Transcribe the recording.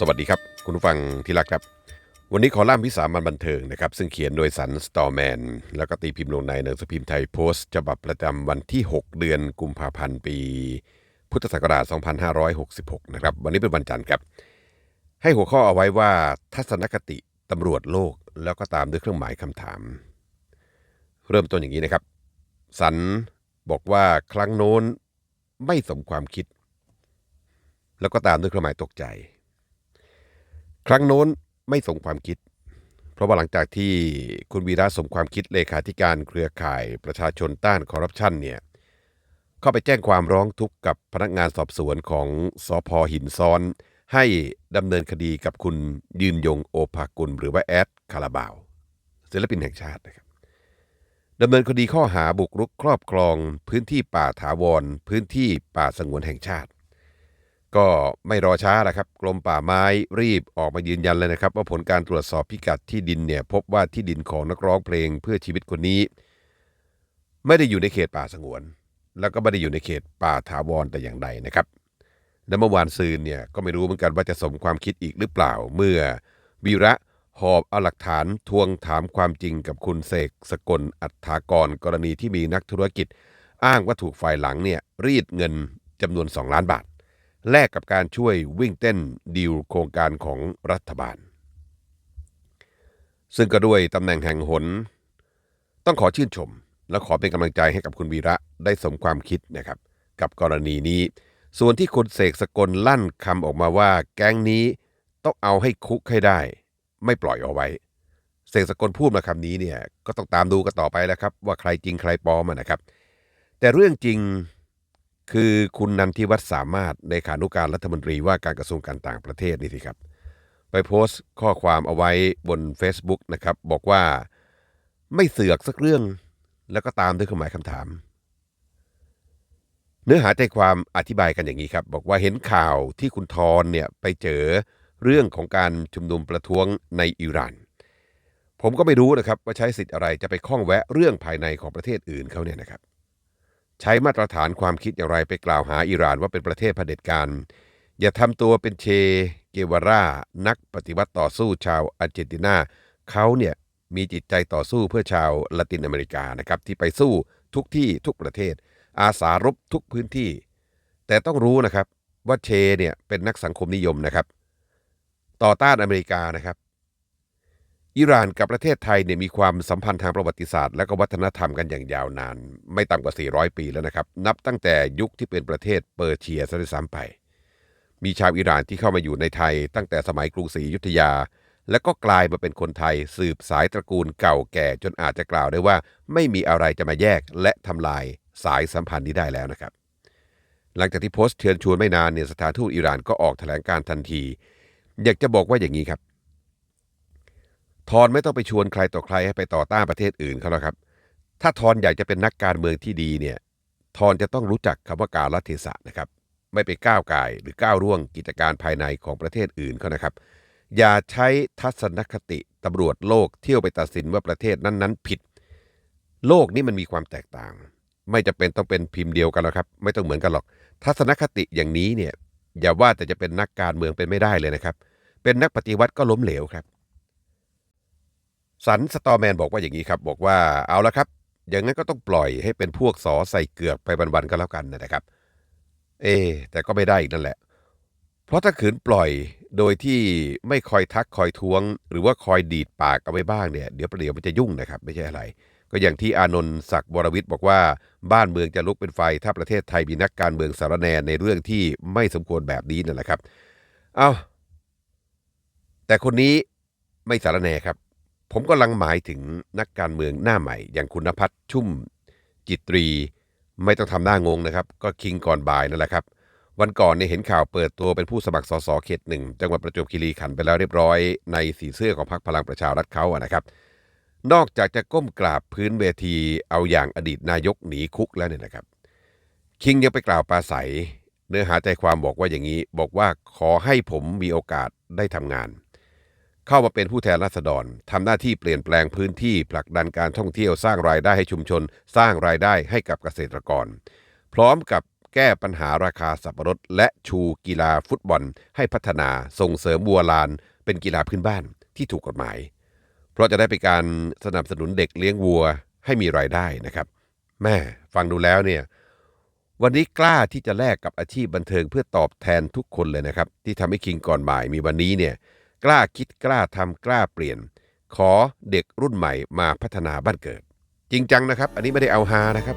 สวัสดีครับ คุณผู้ฟังที่รักครับ วันนี้ขอล่ามวิสามันบันเทิงนะครับ ซึ่งเขียนโดยสันสตอร์แมน แล้วก็ตีพิมพ์ลงในหนังสือพิมพ์ไทยโพสต์ฉบับประจำวันที่ 6 เดือนกุมภาพันธ์ปี พุทธศักราช 2566 นะครับ วันนี้เป็นวันจันทร์ครับ ให้หัวข้อเอาไว้ว่าทัศนคติตำรวจโลกแล้วก็ตามด้วยเครื่องหมายคำถาม เริ่มต้นอย่างนี้นะครับ สันบอกว่าครั้งโน้นไม่สมความคิด แล้วก็ตามด้วยเครื่องหมายตกใจ ครั้งโน้นไม่สมความคิด เพราะว่าหลังจากที่คุณวีระสมความคิดเลขาธิการเครือข่ายประชาชนต้านคอร์รัปชันเนี่ยเข้าไปแจ้งความร้องทุกข์กับพนักงานสอบสวนของสอพอหินซ้อน ให้ดำเนินคดีกับคุณยืนยงโอภากุล หรือว่าแอดคาราบาวศิลปินแห่งชาตินะครับดำเนินคดีข้อหาบุกรุกครอบครอง พื้นที่ป่าถาวร พื้นที่ป่าสงวนแห่งชาติ ก็ไม่รอช้าแล้วครับกรมป่าไม้รีบออกมายืนยันเลยนะครับ ว่าผลการตรวจสอบพิกัดที่ดินเนี่ยพบว่าที่ดินของนักร้องเพลงเพื่อชีวิตคนนี้ ไม่ได้อยู่ในเขตป่าสงวน แล้วก็ไม่ได้อยู่ในเขตป่าถาวรแต่อย่างใดนะครับและเมื่อวานซืนเนี่ยก็ไม่รู้เหมือนกันว่าจะสมความคิดอีกหรือเปล่าเมื่อวีระหอบเอาหลักฐานทวงถามความจริงกับคุณเสกสกลอัฏฐากรกรณีที่มีนักธุรกิจ อ้างว่าถูกฝ่ายหลังเนี่ยรีดเงินจำนวน 2 ล้านบาท แลกกับการช่วยวิ่งเต้นดีลโครงการของรัฐบาล ซึ่งก็ด้วยตำแหน่งแห่งหน ต้องขอชื่นชม และขอเป็นกำลังใจให้กับคุณวีระได้สมความคิดนะครับ กับกรณีนี้ ส่วนที่คุณเสกสกลลั่นคำออกมาว่า แก๊งนี้ต้องเอาให้คุกให้ได้ ไม่ปล่อยเอาไว้ เสกสกลพูดมาคำนี้เนี่ยก็ต้องตามดูกันต่อไปแล้วครับ ว่าใครจริงใครปลอมนะครับ แต่เรื่องจริง คือคุณนันทิวัฒน์สามารถในขานุการรัฐมนตรีว่าการกระทรวงการต่างประเทศนี่สิครับ ไปโพสต์ข้อความเอาไว้บน Facebook นะครับ บอกว่าไม่เสือกสักเรื่อง แล้วก็ตามด้วยครื่อหมายคำถาม เนื้อหาใจความอธิบายกันอย่างนี้ครับ บอกว่าเห็นข่าวที่คุณทอนเนี่ยไปเจอเรื่องของการชุมนุมประท้วงในอิหร่าน ผมก็ไม่รู้นะครับว่าใช้สิทธิ์อะไรจะไปข้องแวะเรื่องภายในของประเทศอื่นเขาเนี่ยนะครับ ใช้มาตรฐานความคิดอย่างไรไปกล่าวหาอิหร่านว่าเป็นประเทศเผด็จการอย่าทำตัวเป็นเชเกวาร่า นักปฏิวัติต่อสู้ชาวอาร์เจนตินาเขาเนี่ยมีจิตใจต่อสู้เพื่อชาวละตินอเมริกานะครับที่ไปสู้ทุกที่ทุกประเทศ อาสารบทุกพื้นที่ แต่ต้องรู้นะครับว่าเชเนี่ยเป็นนักสังคมนิยมนะครับ ต่อต้านอเมริกานะครับ อิหร่านกับประเทศไทยเนี่ยมีความสัมพันธ์ทางประวัติศาสตร์ และก็วัฒนธรรมกันอย่างยาวนาน ไม่ต่ำกว่า 400 ปีแล้วนะครับ นับตั้งแต่ยุคที่เป็นประเทศเปอร์เซียซะด้วยซ้ำไป มีชาวอิหร่านที่เข้ามาอยู่ในไทย ตั้งแต่สมัยกรุงศรีอยุธยา และก็กลายมาเป็นคนไทย สืบสายตระกูลเก่าแก่จนอาจจะกล่าวได้ว่า ไม่มีอะไรจะมาแยกและทำลายสายสัมพันธ์นี้ได้แล้วนะครับ หลังจากที่โพสต์เชิญชวนไม่นานเนี่ยสถานทูตอิหร่านก็ออกแถลงการทันที อยากจะบอกว่าอย่างนี้ครับ ทอนไม่ต้องไปชวนใครต่อใครให้ไปต่อต้านประเทศอื่นเขาแล้วครับ ถ้าทอนอยากจะเป็นนักการเมืองที่ดีเนี่ยทอนจะต้องรู้จักคำว่าการรัเทศะนะครับ ไม่ไปก้าวไก่ายหรือก้าวร่วงกิจการภายในของประเทศอื่นเขานะครับ อย่าใช้ทัศนคติตำรวจโลกเที่ยวไปตัดสินว่าประเทศนั้นๆ ผิด โลกนี้มันมีความแตกต่าง ไม่จะเป็นต้องเป็นพิมพ์เดียวกันหรอกครับ ไม่ต้องเหมือนกันหรอก ทัศนคติอย่างนี้เนี่ยอย่าว่าแต่จะเป็นนักการเมืองเป็นไม่ได้เลยนะครับ เป็นนักปฏิวัติก็ล้มเหลวครับ สันสตอแมนบอกว่าอย่างนี้ครับ บอกว่าเอาละครับ อย่างนั้นก็ต้องปล่อยให้เป็นพวกสอใส่เกือกไปวันๆก็แล้วกันนะครับ เอ แต่ก็ไม่ได้อีกนั่นแหละ เพราะถ้าขืนปล่อยโดยที่ไม่คอยทักคอยทวง หรือว่าคอยดีดปากเอาไว้บ้างเนี่ยเดี๋ยวประเดี๋ยวมันจะยุ่งนะครับ ไม่ใช่อะไร ก็อย่างที่อานนท์ศักดิ์วรวิทย์บอกว่าบ้านเมืองจะลุกเป็นไฟ ถ้าประเทศไทยมีนักการเมืองสารแนในเรื่องที่ไม่สมควรแบบนี้นั่นแหละครับ เอาแต่คนนี้ไม่สารแนครับ ผมกำลังหมายถึงนักการเมืองหน้าใหม่ อย่างคุณนภัทรชุ่มจิตรี ไม่ต้องทำหน้างงนะครับ ก็คิงก่อนบ่ายนั่นแหละครับ วันก่อนเนี่ยเห็นข่าวเปิดตัวเป็นผู้สมัครสสเขตหนึ่งจังหวัดประจวบคีรีขันธ์ไปแล้วเรียบร้อยในสีเสื้อของพรรคพลังประชารัฐเขาอะนะครับ นอกจากจะก้มกราบพื้นเวทีเอาอย่างอดีตนายกหนีคุกแล้วเนี่ยนะครับ คิงยังไปกล่าวปราศัย เนื้อหาใจความบอกว่าอย่างนี้ บอกว่าขอให้ผมมีโอกาสได้ทำงาน เข้ามาเป็นผู้แทนราษฎรทำหน้าที่เปลี่ยนแปลงพื้นที่ผลักดันการท่องเที่ยวสร้างรายได้ให้ชุมชน สร้างรายได้ให้กับเกษตรกร พร้อมกับแก้ปัญหาราคาสับปะรด และชูกีฬาฟุตบอล ให้พัฒนาส่งเสริมวัวลาน เป็นกีฬาพื้นบ้านที่ถูกกฎหมาย เพราะจะได้เป็นการสนับสนุนเด็กเลี้ยงวัวให้มีรายได้นะครับ แม่ฟังดูแล้วเนี่ยวันนี้กล้าที่จะแลกกับอาชีพบันเทิงเพื่อตอบแทนทุกคนเลยนะครับ ที่ทำให้คิงก่อนบ่ายมีวันนี้เนี่ย กล้าคิดกล้าทำกล้าเปลี่ยน ขอเด็กรุ่นใหม่มาพัฒนาบ้านเกิด จริงจังนะครับ อันนี้ไม่ได้เอาฮานะครับ